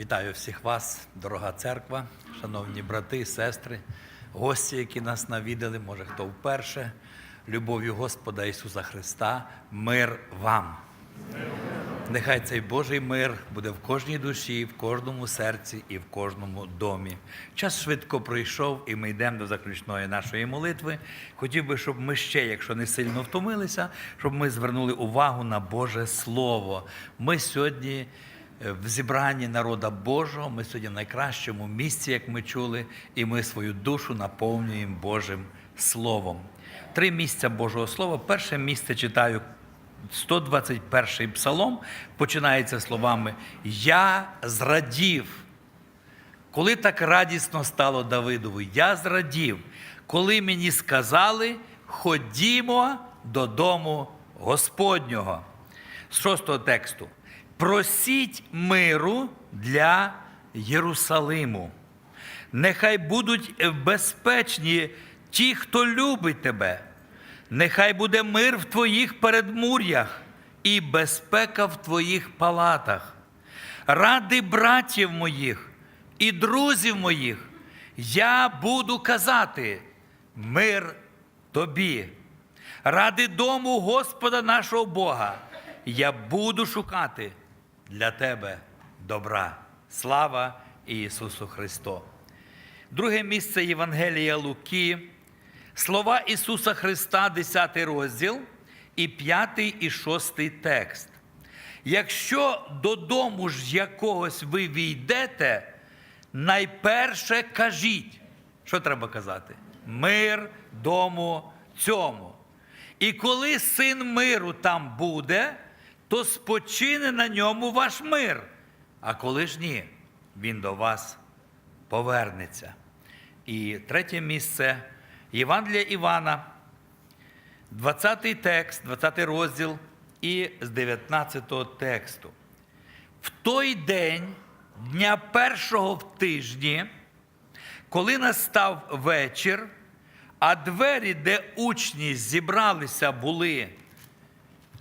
Вітаю всіх вас, дорога церква, шановні брати сестри, гості, які нас навідали, може хто вперше. Любов'ю Господа Ісуса Христа, мир вам. Нехай цей Божий мир буде в кожній душі, в кожному серці і в кожному домі. Час швидко пройшов, і ми йдемо до заключної нашої молитви. Хотів би, щоб ми ще, якщо не сильно втомилися, щоб ми звернули увагу на Боже Слово. Ми сьогодні в зібранні народа Божого, ми сьогодні в найкращому місці, як ми чули, і ми свою душу наповнюємо Божим Словом. Три місця Божого Слова. Перше місце читаю 121 псалом починається словами Я зрадів. Коли так радісно стало Давидові, я зрадів, коли мені сказали, ходімо додому Господнього. З шостого тексту. Просіть миру для Єрусалиму. Нехай будуть безпечні ті, хто любить тебе. Нехай буде мир в твоїх передмур'ях і безпека в твоїх палатах. Ради братів моїх і друзів моїх я буду казати мир тобі. Ради дому Господа нашого Бога я буду шукати для тебе добра. Слава Ісусу Христу! Друге місце Євангелія Луки. Слова Ісуса Христа, 10 розділ, і 5 і 6 текст. Якщо додому ж якогось ви війдете, найперше кажіть, що треба казати? Мир дому цьому. І коли син миру там буде, то спочине на ньому ваш мир. А коли ж ні, він до вас повернеться. І третє місце Євангелія Івана, 20 текст, 20 розділ і з 19 тексту. В той день, дня першого в тижні, коли настав вечір, а двері, де учні зібралися, були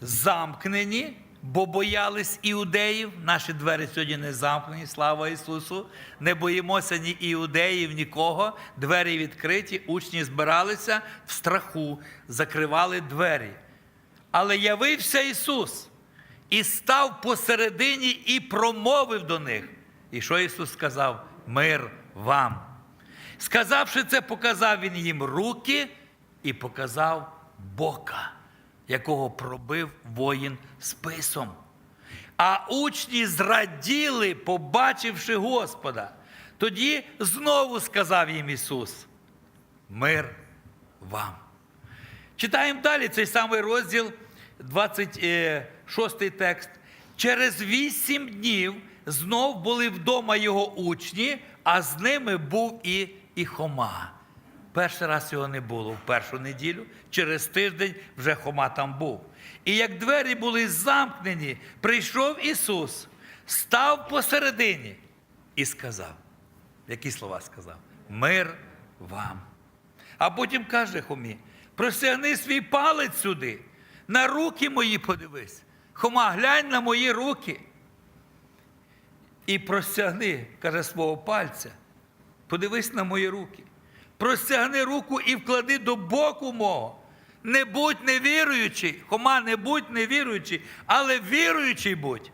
замкнені, бо боялись іудеїв. Наші двері сьогодні не замкнені, слава Ісусу. Не боїмося ні іудеїв, нікого. Двері відкриті, учні збиралися в страху, закривали двері. Але явився Ісус і став посередині і промовив до них. І що Ісус сказав? Мир вам. Сказавши це, показав Він їм руки і показав бока якого пробив воїн списом. А учні зраділи, побачивши Господа. Тоді знову сказав їм Ісус: Мир вам. Читаємо далі цей самий розділ, 26 текст. Через вісім днів знов були вдома його учні, а з ними був і, і Хома. Перший раз його не було в першу неділю, через тиждень вже Хома там був. І як двері були замкнені, прийшов Ісус, став посередині і сказав, які слова сказав? Мир вам. А потім каже Хомі, простягни свій палець сюди, на руки мої подивись. Хома, глянь на мої руки. І простягни, каже, свого пальця, подивись на мої руки простягни руку і вклади до боку мого. Не будь невіруючий, Хома, не будь невіруючий, але віруючий будь.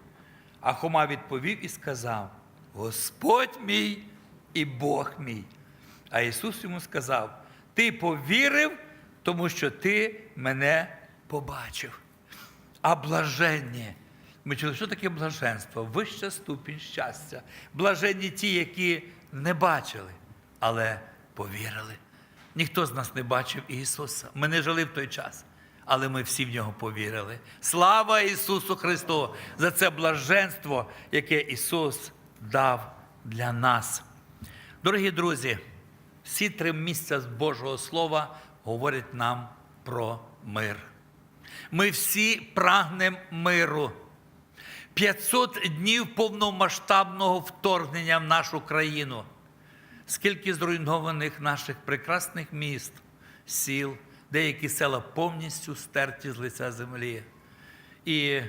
А Хома відповів і сказав: Господь мій і Бог мій. А Ісус йому сказав: Ти повірив, тому що ти мене побачив. А блаженні. Ми чули, що таке блаженство? Вища ступінь щастя. Блаженні ті, які не бачили, але повірили. Ніхто з нас не бачив Ісуса. Ми не жили в той час, але ми всі в нього повірили. Слава Ісусу Христу за це блаженство, яке Ісус дав для нас. Дорогі друзі, всі три місця з Божого Слова говорять нам про мир. Ми всі прагнемо миру. 500 днів повномасштабного вторгнення в нашу країну скільки зруйнованих наших прекрасних міст, сіл, деякі села повністю стерті з лиця землі. І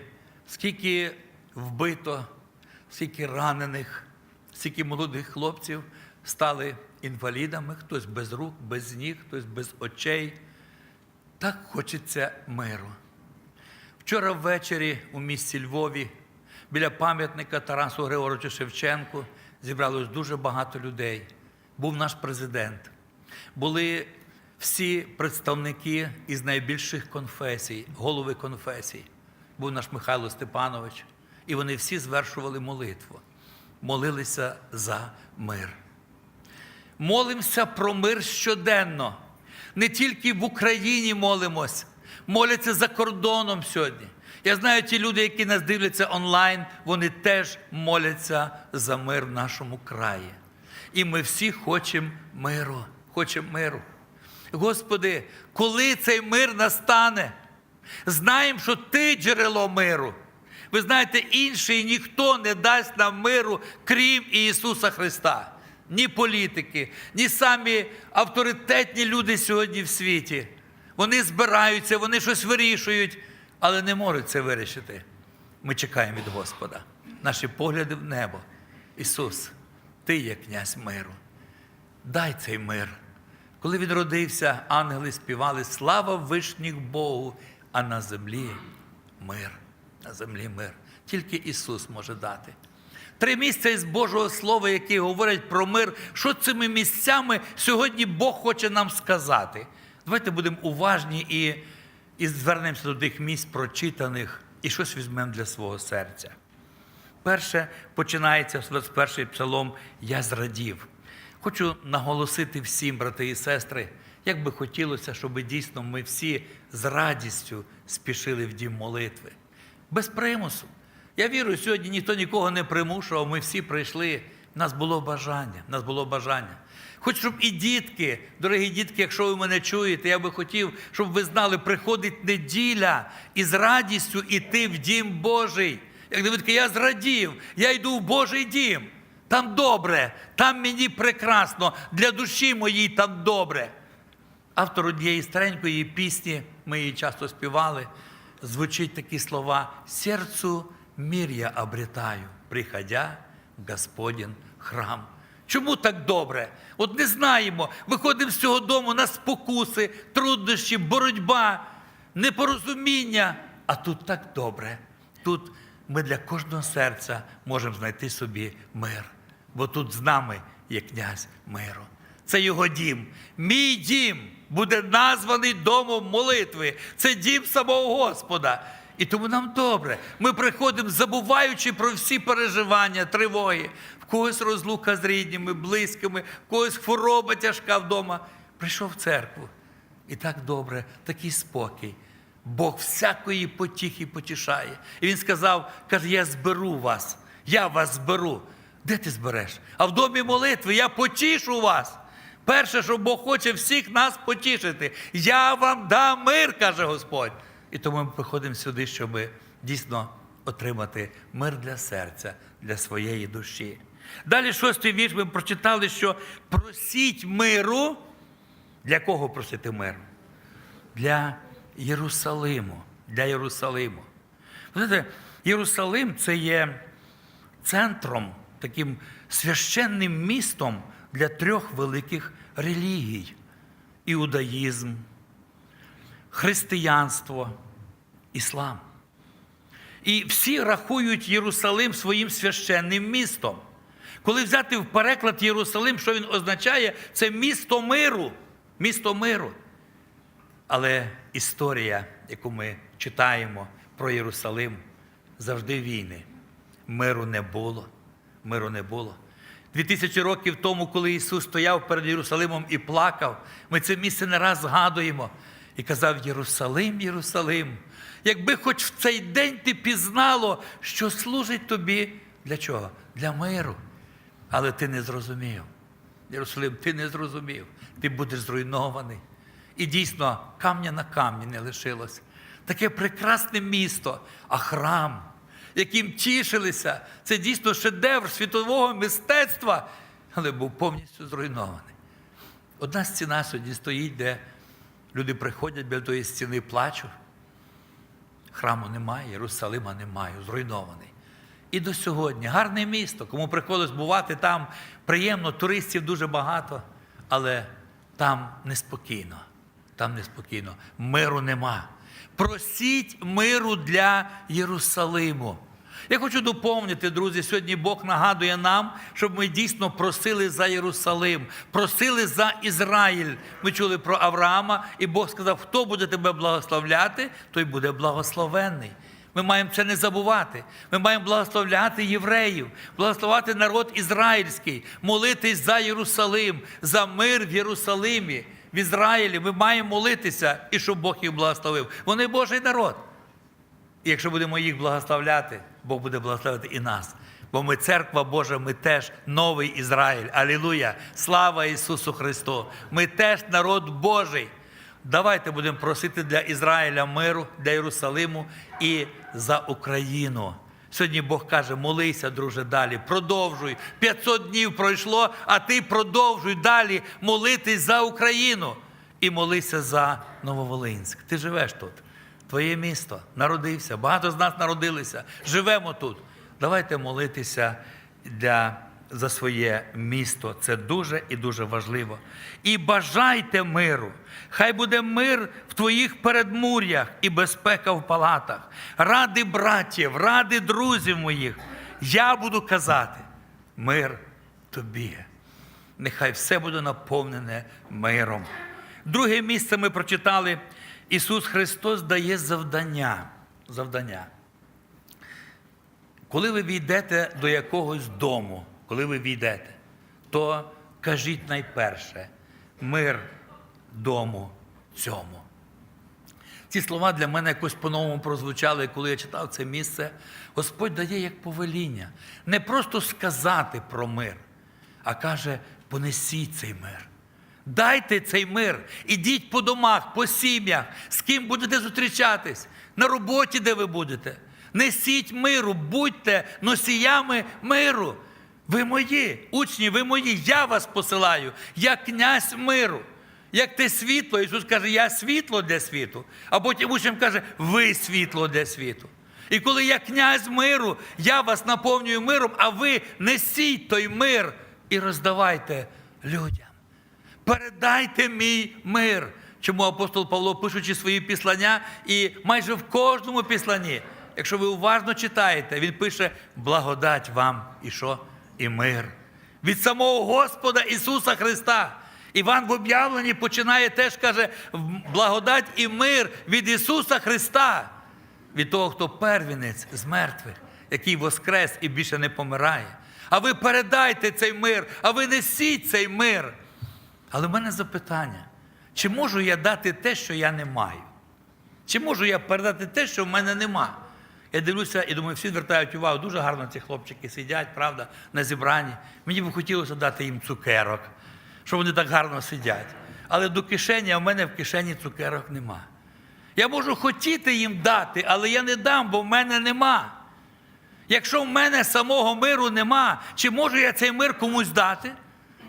скільки вбито, скільки ранених, стільки молодих хлопців стали інвалідами, хтось без рук, без ніг, хтось без очей. Так хочеться миру. Вчора ввечері у місті Львові біля пам'ятника Тарасу Григоровичу Шевченку зібралось дуже багато людей. Був наш президент. Були всі представники із найбільших конфесій, голови конфесій. Був наш Михайло Степанович. І вони всі звершували молитву. Молилися за мир. Молимося про мир щоденно. Не тільки в Україні молимось, моляться за кордоном сьогодні. Я знаю, ті люди, які нас дивляться онлайн, вони теж моляться за мир в нашому краї. І ми всі хочемо миру, хочемо миру. Господи, коли цей мир настане? Знаємо, що Ти джерело миру. Ви знаєте, інший ніхто не дасть нам миру, крім Ісуса Христа. Ні політики, ні самі авторитетні люди сьогодні в світі. Вони збираються, вони щось вирішують, але не можуть це вирішити. Ми чекаємо від Господа. Наші погляди в небо. Ісус, Ти є князь миру. Дай цей мир. Коли він родився, ангели співали слава вишніх Богу, а на землі мир. На землі мир. Тільки Ісус може дати. Три місця із Божого Слова, які говорять про мир, що цими місцями сьогодні Бог хоче нам сказати. Давайте будемо уважні і, і звернемося до тих місць прочитаних і щось візьмемо для свого серця. Перше починається 21 псалом Я зрадів. Хочу наголосити всім, брати і сестри, як би хотілося, щоб дійсно ми всі з радістю спішили в дім молитви. Без примусу. Я вірю, сьогодні ніхто нікого не примушував, ми всі прийшли. У нас було бажання, у нас було бажання. Хоч щоб і дітки, дорогі дітки, якщо ви мене чуєте, я би хотів, щоб ви знали, приходить неділя і з радістю йти в дім Божий. Як Давидка, я зрадів, я йду в Божий дім. Там добре, там мені прекрасно, для душі моїй там добре. Автор однієї старенької пісні, ми її часто співали, звучить такі слова: серцю мир я обретаю, приходя в Господін храм. Чому так добре? От не знаємо. Виходимо з цього дому на спокуси, труднощі, боротьба, непорозуміння. А тут так добре. Тут ми для кожного серця можемо знайти собі мир. Бо тут з нами є князь миру. Це його дім. Мій дім буде названий домом молитви. Це дім самого Господа. І тому нам добре. Ми приходимо, забуваючи про всі переживання, тривоги, в когось розлука з рідними, близькими, в когось хвороба тяжка вдома. Прийшов в церкву. І так добре, такий спокій. Бог всякої потіхи потішає. І він сказав: каже, я зберу вас, я вас зберу. Де ти збереш? А в домі молитви я потішу вас. Перше, що Бог хоче всіх нас потішити. Я вам дам мир, каже Господь. І тому ми приходимо сюди, щоб дійсно отримати мир для серця, для своєї душі. Далі шостий вірш ми прочитали, що просіть миру. Для кого просити миру? Для Єрусалиму. Для Єрусалиму. Знаєте, Єрусалим це є центром, таким священним містом для трьох великих релігій: іудаїзм, християнство, іслам. І всі рахують Єрусалим своїм священним містом. Коли взяти в переклад Єрусалим, що він означає, це місто миру. Місто миру. Але історія, яку ми читаємо про Єрусалим, завжди війни. Миру не було. Миру не було. Дві тисячі років тому, коли Ісус стояв перед Єрусалимом і плакав, ми це місце не раз згадуємо і казав: Єрусалим, Єрусалим, якби хоч в цей день ти пізнало, що служить тобі для чого? Для миру. Але ти не зрозумів. Єрусалим, ти не зрозумів, ти будеш зруйнований. І дійсно, камня на камні не лишилось. Таке прекрасне місто, а храм, яким тішилися, це дійсно шедевр світового мистецтва, але був повністю зруйнований. Одна стіна сьогодні стоїть, де люди приходять біля тої стіни, плачуть. Храму немає, Єрусалима немає, зруйнований. І до сьогодні гарне місто. Кому приходилось бувати там, приємно, туристів дуже багато, але там неспокійно. Там неспокійно. Миру нема. Просіть миру для Єрусалиму. Я хочу доповнити, друзі, сьогодні Бог нагадує нам, щоб ми дійсно просили за Єрусалим, просили за Ізраїль. Ми чули про Авраама, і Бог сказав, хто буде тебе благословляти, той буде благословенний. Ми маємо це не забувати. Ми маємо благословляти євреїв, благословляти народ ізраїльський, молитись за Єрусалим, за мир в Єрусалимі, в Ізраїлі. Ми маємо молитися і щоб Бог їх благословив. Вони Божий народ. І якщо будемо їх благословляти, Бог буде благословити і нас. Бо ми церква Божа, ми теж новий Ізраїль. Алілуя! Слава Ісусу Христу! Ми теж народ Божий. Давайте будемо просити для Ізраїля миру, для Єрусалиму і за Україну. Сьогодні Бог каже: молися, друже, далі, продовжуй. 500 днів пройшло, а ти продовжуй далі молитись за Україну і молися за Нововолинськ. Ти живеш тут. Твоє місто народився. Багато з нас народилися. Живемо тут. Давайте молитися для, за своє місто. Це дуже і дуже важливо. І бажайте миру. Хай буде мир в твоїх передмур'ях і безпека в палатах. Ради братів, ради друзів моїх. Я буду казати: мир тобі. Нехай все буде наповнене миром. Друге місце ми прочитали. Ісус Христос дає завдання. завдання. Коли ви війдете до якогось дому, коли ви війдете, то кажіть найперше мир дому цьому. Ці слова для мене якось по-новому прозвучали, коли я читав це місце. Господь дає як повеління. Не просто сказати про мир, а каже: понесіть цей мир. Дайте цей мир, ідіть по домах, по сім'ях, з ким будете зустрічатись, на роботі, де ви будете. Несіть миру, будьте носіями миру. Ви мої, учні, ви мої, я вас посилаю, я князь миру. Як те світло, Ісус каже, я світло для світу. А потім учням каже, ви світло для світу. І коли я князь миру, я вас наповнюю миром, а ви несіть той мир і роздавайте людям. Передайте мій мир. Чому апостол Павло, пишучи свої післання, і майже в кожному післанні, якщо ви уважно читаєте, він пише благодать вам і що? І мир. Від самого Господа Ісуса Христа. Іван в об'явленні починає теж каже, благодать і мир від Ісуса Христа, від того, хто первінець з мертвих, який воскрес і більше не помирає. А ви передайте цей мир, а ви несіть цей мир. Але в мене запитання: чи можу я дати те, що я не маю? Чи можу я передати те, що в мене нема? Я дивлюся і думаю, всі звертають увагу, дуже гарно ці хлопчики сидять, правда, на зібранні. Мені б хотілося дати їм цукерок, що вони так гарно сидять. Але до кишені, а в мене в кишені цукерок нема. Я можу хотіти їм дати, але я не дам, бо в мене нема. Якщо в мене самого миру нема, чи можу я цей мир комусь дати?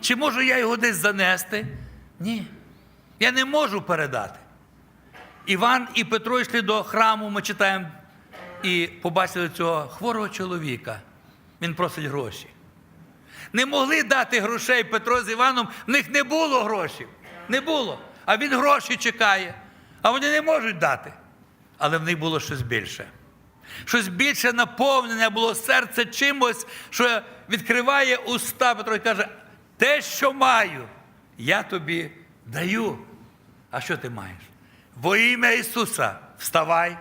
Чи можу я його десь занести? Ні. Я не можу передати. Іван і Петро йшли до храму, ми читаємо, і побачили цього хворого чоловіка. Він просить гроші. Не могли дати грошей Петро з Іваном, в них не було грошей. Не було. А він гроші чекає. А вони не можуть дати. Але в них було щось більше. Щось більше наповнене було серце чимось, що відкриває уста Петро і каже, те, що маю, я тобі даю. А що ти маєш? Во ім'я Ісуса вставай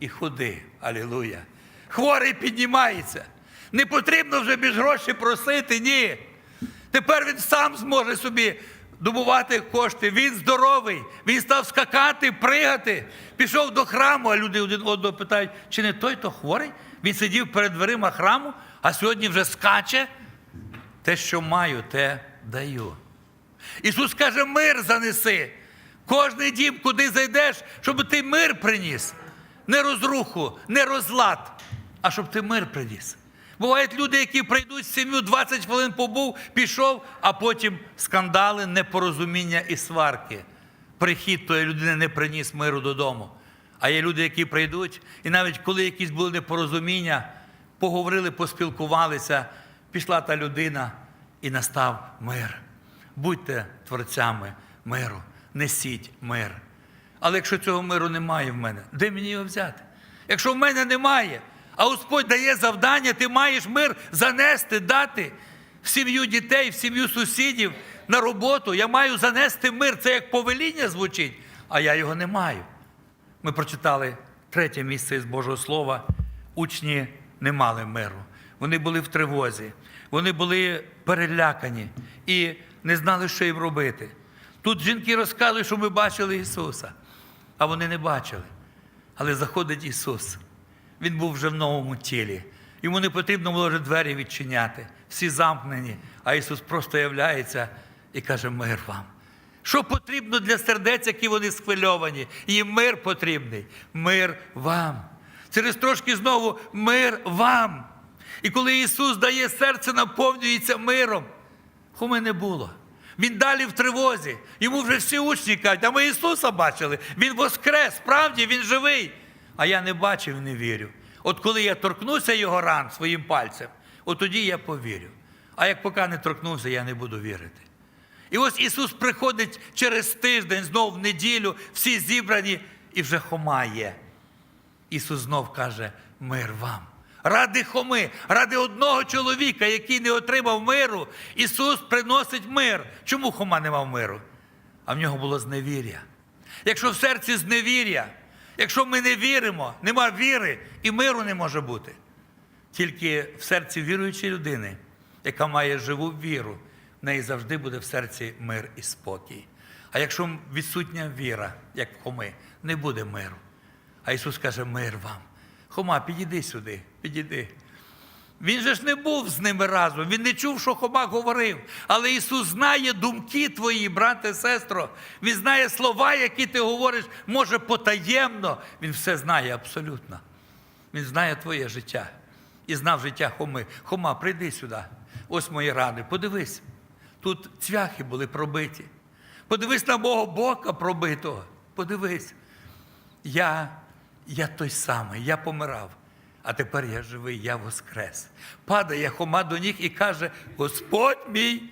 і ходи. Алілуя. Хворий піднімається. Не потрібно вже більш гроші просити, ні. Тепер він сам зможе собі добувати кошти. Він здоровий, він став скакати, пригати. Пішов до храму, а люди один одного питають, чи не той, то хворий? Він сидів перед дверима храму, а сьогодні вже скаче. Те, що маю, те даю. Ісус каже, мир занеси. Кожний дім, куди зайдеш, щоб ти мир приніс. Не розруху, не розлад, а щоб ти мир приніс. Бувають люди, які прийдуть з сім'ю, 20 хвилин побув, пішов, а потім скандали, непорозуміння і сварки. Прихід тої людини не приніс миру додому. А є люди, які прийдуть, і навіть коли якісь були непорозуміння, поговорили, поспілкувалися, пішла та людина і настав мир. Будьте творцями миру, несіть мир. Але якщо цього миру немає в мене, де мені його взяти? Якщо в мене немає, а Господь дає завдання, ти маєш мир занести, дати в сім'ю дітей, в сім'ю сусідів, на роботу. Я маю занести мир. Це як повеління звучить, а я його не маю. Ми прочитали третє місце із Божого Слова. Учні не мали миру. Вони були в тривозі, вони були перелякані і не знали, що їм робити. Тут жінки розказують, що ми бачили Ісуса, а вони не бачили. Але заходить Ісус. Він був вже в новому тілі. Йому не потрібно було вже двері відчиняти, всі замкнені. А Ісус просто являється і каже: мир вам. Що потрібно для сердець, які вони схвильовані? Їм мир потрібний. Мир вам. Через трошки знову мир вам. І коли Ісус дає серце, наповнюється миром, хуми не було. Він далі в тривозі. Йому вже всі учні кажуть, а ми Ісуса бачили. Він воскрес, справді Він живий. А я не бачив і не вірю. От коли я торкнуся його ран своїм пальцем, от тоді я повірю. А як поки не торкнувся, я не буду вірити. І ось Ісус приходить через тиждень, знов в неділю, всі зібрані, і вже Хома є. Ісус знов каже: мир вам. Ради Хоми, ради одного чоловіка, який не отримав миру, Ісус приносить мир. Чому Хома не мав миру? А в нього було зневір'я. Якщо в серці зневір'я, якщо ми не віримо, нема віри, і миру не може бути. Тільки в серці віруючої людини, яка має живу віру, в неї завжди буде в серці мир і спокій. А якщо відсутня віра, як в Хоми, не буде миру. А Ісус каже, мир вам. Хома, підійди сюди, підійди. Він же ж не був з ними разом, він не чув, що Хома говорив. Але Ісус знає думки твої, брате, сестро. Він знає слова, які ти говориш, може потаємно. Він все знає абсолютно. Він знає твоє життя і знав життя Хоми. Хома, прийди сюди. Ось мої рани. Подивись. Тут цвяхи були пробиті. Подивись на мого бока пробитого. Подивись. Я, я той самий, я помирав. А тепер я живий, я воскрес. Падає Хома до ніг і каже: Господь мій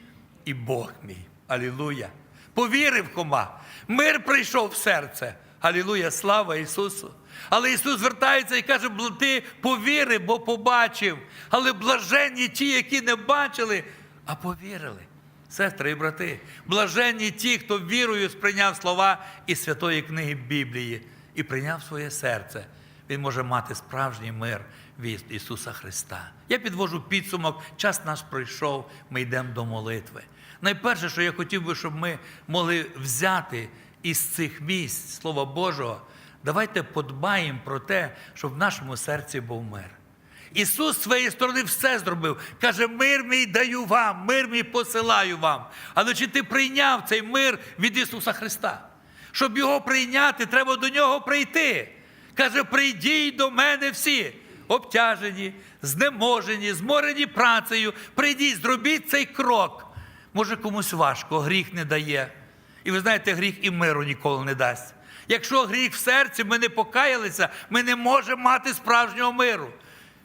і Бог мій. Алілуя. Повірив Хома. Мир прийшов в серце. Алілуя, слава Ісусу. Але Ісус звертається і каже: ти повіри, бо побачив. Але блаженні ті, які не бачили, а повірили. Сестри і брати, блаженні ті, хто вірою сприйняв слова із святої книги Біблії і прийняв своє серце. Він може мати справжній мир від Ісуса Христа. Я підвожу підсумок, час наш пройшов, ми йдемо до молитви. Найперше, що я хотів би, щоб ми могли взяти із цих місць Слова Божого, давайте подбаємо про те, щоб в нашому серці був мир. Ісус з своєї сторони все зробив. Каже, мир мій даю вам, мир мій посилаю вам. Але чи ти прийняв цей мир від Ісуса Христа? Щоб його прийняти, треба до нього прийти. Каже, прийдіть до мене всі, обтяжені, знеможені, зморені працею. Прийдіть, зробіть цей крок. Може, комусь важко, гріх не дає. І ви знаєте, гріх і миру ніколи не дасть. Якщо гріх в серці, ми не покаялися, ми не можемо мати справжнього миру.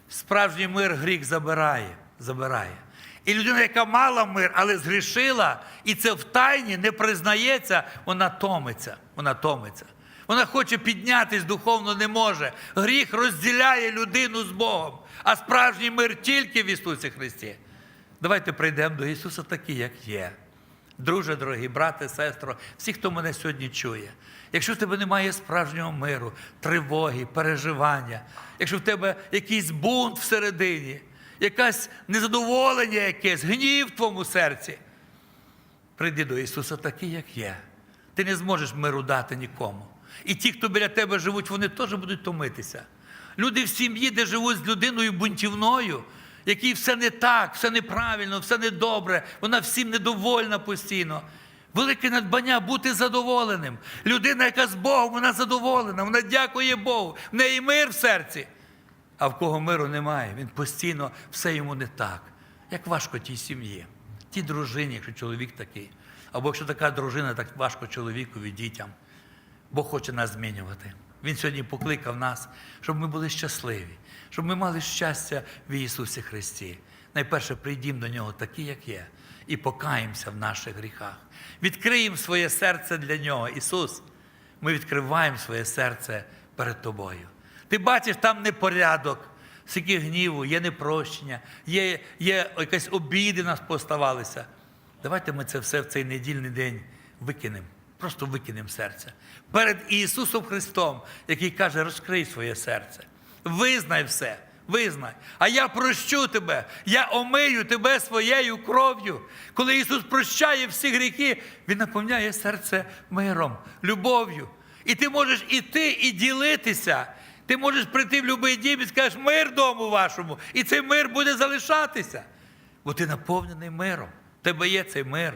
Справжній мир гріх забирає, забирає. І людина, яка мала мир, але згрішила, і це в тайні не признається, вона томиться. Вона томиться. Вона хоче піднятись духовно не може. Гріх розділяє людину з Богом, а справжній мир тільки в Ісусі Христі. Давайте прийдемо до Ісуса такі, як є. Друже, дорогі брате, сестро, всі, хто мене сьогодні чує. Якщо в тебе немає справжнього миру, тривоги, переживання, якщо в тебе якийсь бунт всередині, якесь незадоволення якесь, гнів в твоєму серці, прийди до Ісуса такий, як є. Ти не зможеш миру дати нікому. І ті, хто біля тебе живуть, вони теж будуть томитися. Люди в сім'ї, де живуть з людиною бунтівною, якій все не так, все неправильно, все недобре, вона всім недовольна постійно. Велике надбання бути задоволеним. Людина, яка з Богом, вона задоволена, вона дякує Богу, в неї мир в серці. А в кого миру немає, він постійно все йому не так. Як важко тій сім'ї, тій дружині, якщо чоловік такий. Або якщо така дружина, так важко чоловікові, дітям. Бог хоче нас змінювати. Він сьогодні покликав нас, щоб ми були щасливі, щоб ми мали щастя в Ісусі Христі. Найперше прийдімо до Нього такі, як є, і покаємося в наших гріхах. Відкриємо своє серце для Нього. Ісус, ми відкриваємо своє серце перед Тобою. Ти бачиш, там непорядок, скільки гніву, є непрощення, є, є якась обіди нас поставалися. Давайте ми це все в цей недільний день викинемо. Просто викинемо серце. Перед Ісусом Христом, який каже, розкрий своє серце. Визнай все, визнай. А я прощу тебе, я омию тебе своєю кров'ю. Коли Ісус прощає всі гріхи, Він наповняє серце миром, любов'ю. І ти можеш іти і ділитися. Ти можеш прийти в будь-який дім і скажеш мир дому вашому, і цей мир буде залишатися. Бо ти наповнений миром. Тебе є цей мир,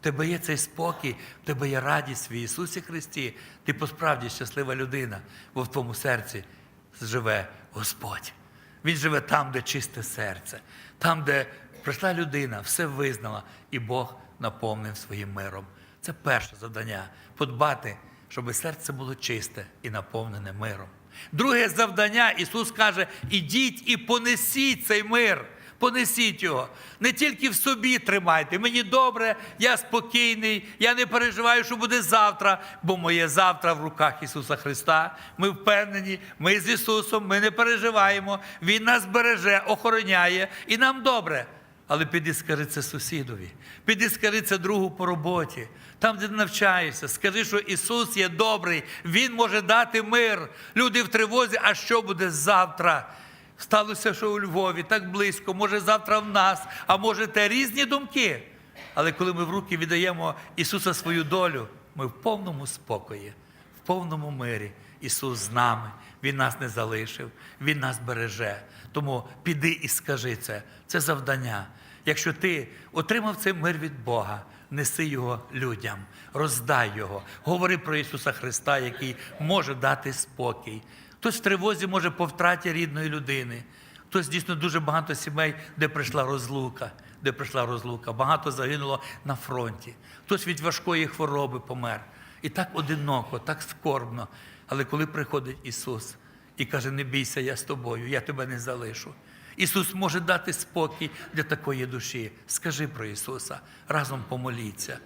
тебе є цей спокій, в тебе є радість в Ісусі Христі. Ти посправді щаслива людина, бо в твоєму серці живе Господь. Він живе там, де чисте серце, там, де прийшла людина, все визнала, і Бог наповнив своїм миром. Це перше завдання подбати, щоб серце було чисте і наповнене миром. Друге завдання Ісус каже: ідіть і понесіть цей мир. Понесіть його. Не тільки в собі тримайте. Мені добре, я спокійний, я не переживаю, що буде завтра, бо моє завтра в руках Ісуса Христа. Ми впевнені, ми з Ісусом, ми не переживаємо. Він нас береже, охороняє, і нам добре. Але піди скажи це сусідові, піди скажи це другу по роботі, там, де ти навчаєшся, скажи, що Ісус є добрий, Він може дати мир. Люди в тривозі, а що буде завтра? Сталося, що у Львові так близько, може завтра в нас, а може те різні думки. Але коли ми в руки віддаємо Ісуса свою долю, ми в повному спокої, в повному мирі. Ісус з нами, Він нас не залишив, Він нас береже. Тому піди і скажи це. Це завдання. Якщо ти отримав цей мир від Бога, неси його людям, роздай його, говори про Ісуса Христа, який може дати спокій. Хтось в тривозі може по втраті рідної людини. Хтось дійсно дуже багато сімей, де прийшла розлука, де прийшла розлука. Багато загинуло на фронті. Хтось від важкої хвороби помер. І так одиноко, так скорбно. Але коли приходить Ісус і каже: не бійся, я з тобою, я тебе не залишу. Ісус може дати спокій для такої душі. Скажи про Ісуса, разом помоліться.